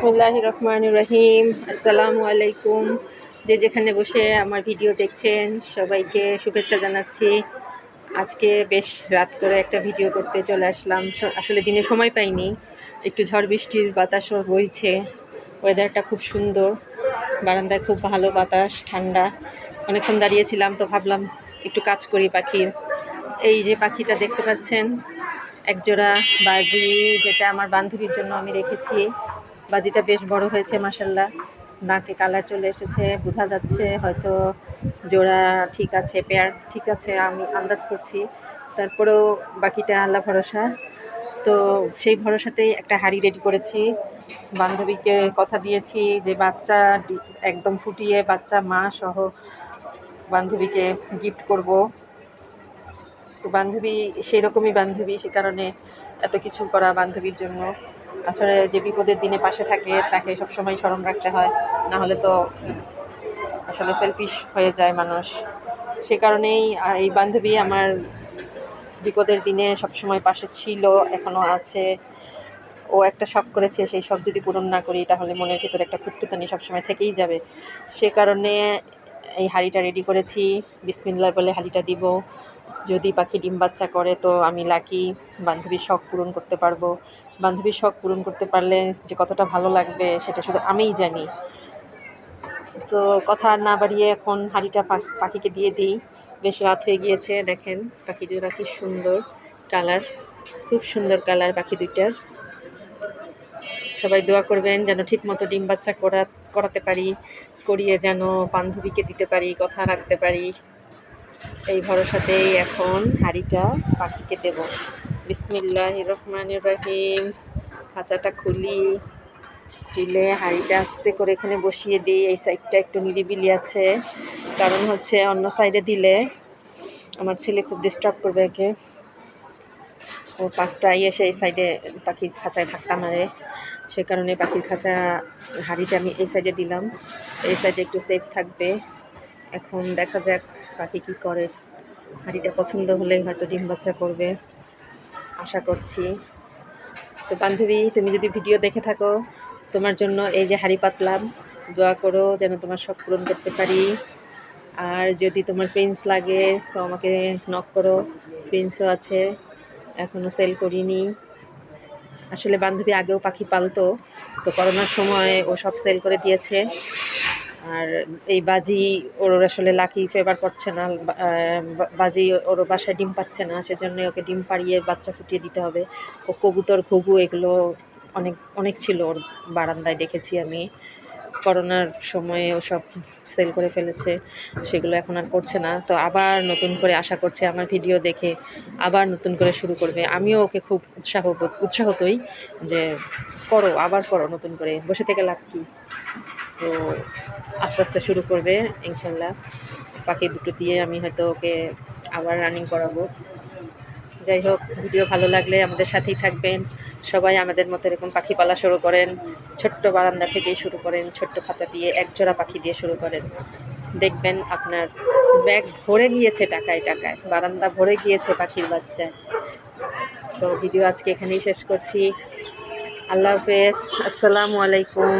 বিসমুল্লাহ রহমান রহিম আসসালামু আলাইকুম যে যেখানে বসে আমার ভিডিও দেখছেন, সবাইকে শুভেচ্ছা জানাচ্ছি। আজকে বেশ রাত করে একটা ভিডিও করতে চলে আসলাম। আসলে দিনে সময় পাইনি। একটু ঝড় বৃষ্টির বাতাসও বইছে। ওয়েদারটা খুব সুন্দর। বারান্দায় খুব ভালো বাতাস, ঠান্ডা। অনেকক্ষণ দাঁড়িয়েছিলাম তো ভাবলাম একটু কাজ করি পাখির। এই যে পাখিটা দেখতে পাচ্ছেন, একজোড়া বাজি যেটা আমার বান্ধবীর জন্য আমি রেখেছি। বাজিটা বেশ বড় হয়েছে মাসাল্লাহ নাকে কালার চলে এসেছে, বোঝা যাচ্ছে হয়তো জোড়া ঠিক আছে পেয়ার ঠিক আছে, আমি আন্দাজ করছি। তারপরেও বাকিটা আল্লাহ ভরসা। তো সেই ভরসাতেই একটা হাড়ি রেডি করেছি। বান্ধবীকে কথা দিয়েছি যে বাচ্চা একদম ফুটিয়ে বাচ্চা মা সহ বান্ধবীকে গিফট করব। তো বান্ধবী, সেই রকমই বান্ধবী, সে কারণে এত কিছু করা বান্ধবীর জন্য। আসলে যে বিপদের দিনে পাশে থাকে, তাকে সবসময় স্মরণ রাখতে হয়। না হলে তো আসলে সেলফিশ হয়ে যায় মানুষ। সে কারণেই এই বান্ধবী আমার বিপদের দিনে সবসময় পাশে ছিল, এখনও আছে। ও একটা শখ করেছে, সেই শখ যদি পূরণ না করি, তাহলে মনের ভিতরে একটা ফুটফুটানি সবসময় থেকেই যাবে। সে কারণে এই হাঁড়িটা রেডি করেছি। বিসমিল্লা বলে হাঁড়িটা দিব। যদি পাখি ডিম বাচ্চা করে, তো আমি লাকি বান্ধবীর শখ পূরণ করতে পারব। বান্ধবীর শখ পূরণ করতে পারলে যে কতটা ভালো লাগবে, সেটা শুধু আমিই জানি। তো কথা না বাড়িয়ে এখন হাঁড়িটা পাখিকে দিয়ে দিই। বেশ রাত হয়ে গিয়েছে, দেখেন পাখি দুটা কি সুন্দর কালার খুব সুন্দর কালার পাখি দুইটার। সবাই দোয়া করবেন যেন ঠিক মতো ডিম বাচ্চা করা করাতে পারি, করিয়ে যেন বান্ধবীকে দিতে পারি, কথা রাখতে পারি। এই ভরসাতেই এখন হাঁড়িটা পাখিকে দেব। বিসমিল্লাহ রহমান রহিম। খাঁচাটা খুলি। খুলে হাঁড়িটা আস্তে করে এখানে বসিয়ে দিই। এই সাইডটা একটু নিরিবিলি আছে। কারণ হচ্ছে অন্য সাইডে দিলে আমার ছেলে খুব ডিস্টার্ব করবে একে ও পাখটাই এসে এই সাইডে পাখির খাঁচায় ধাক্কা মারে। সে কারণে পাখির খাঁচা, হাঁড়িটা আমি এই সাইডে দিলাম। এই সাইডে একটু সেফ থাকবে। এখন দেখা যাক পাখি কি করে। হাঁড়িটা পছন্দ হলে হয়তো ডিম বাচ্চা করবে, আশা করছি। তো বান্ধবী, তুমি যদি ভিডিও দেখে থাকো, তোমার জন্য এই যে হাঁড়ি পাতলাম দোয়া করো যেন তোমার শখ পূরণ করতে পারি। আর যদি তোমার প্রিন্স লাগে, তো আমাকে নক করো। প্রিন্সও আছে এখনও সেল করিনি। আসলে বান্ধবী আগেও পাখি পালতো, তো করোনার সময় ও সব সেল করে দিয়েছে। আর এই বাজি ওর আসলে লাকি ফেভার করছে না বাজি ওর বাসায় ডিম পাচ্ছে না, সেজন্য ওকে ডিম পাড়িয়ে বাচ্চা ফুটিয়ে দিতে হবে। ও কবুতর, ঘুঘু এগুলো অনেক অনেক ছিল ওর বারান্দায়, দেখেছি আমি। করোনার সময়ে ও সব সেল করে ফেলেছে, সেগুলো এখন আর করছে না। তো আবার নতুন করে আশা করছে আমার ভিডিও দেখে আবার নতুন করে শুরু করবে। আমিও ওকে খুব উৎসাহ, উৎসাহতই যে করো, আবার করো নতুন করে। বসে থেকে লাভ কি? তো আস্তে আস্তে শুরু করবে, ইনশাল্লাহ। পাখি দুটো দিয়ে আমি হয়তো ওকে আবার রানিং করাবো। যাই হোক, ভিডিও ভালো লাগলে আমাদের সাথেই থাকবেন। সবাই আমাদের মতো এরকম পাখি পালা শুরু করেন। ছোট্ট বারান্দা থেকেই শুরু করেন, ছোট্ট খাঁচা দিয়ে এক জোড়া পাখি দিয়ে শুরু করেন। দেখবেন আপনার ব্যাগ ভরে গিয়েছে টাকায় টাকায়, বারান্দা ভরে গিয়েছে পাখির বাচ্চায়। তো ভিডিও আজকে এখানেই শেষ করছি। আল্লাহ হাফেজ, আসসালামু আলাইকুম।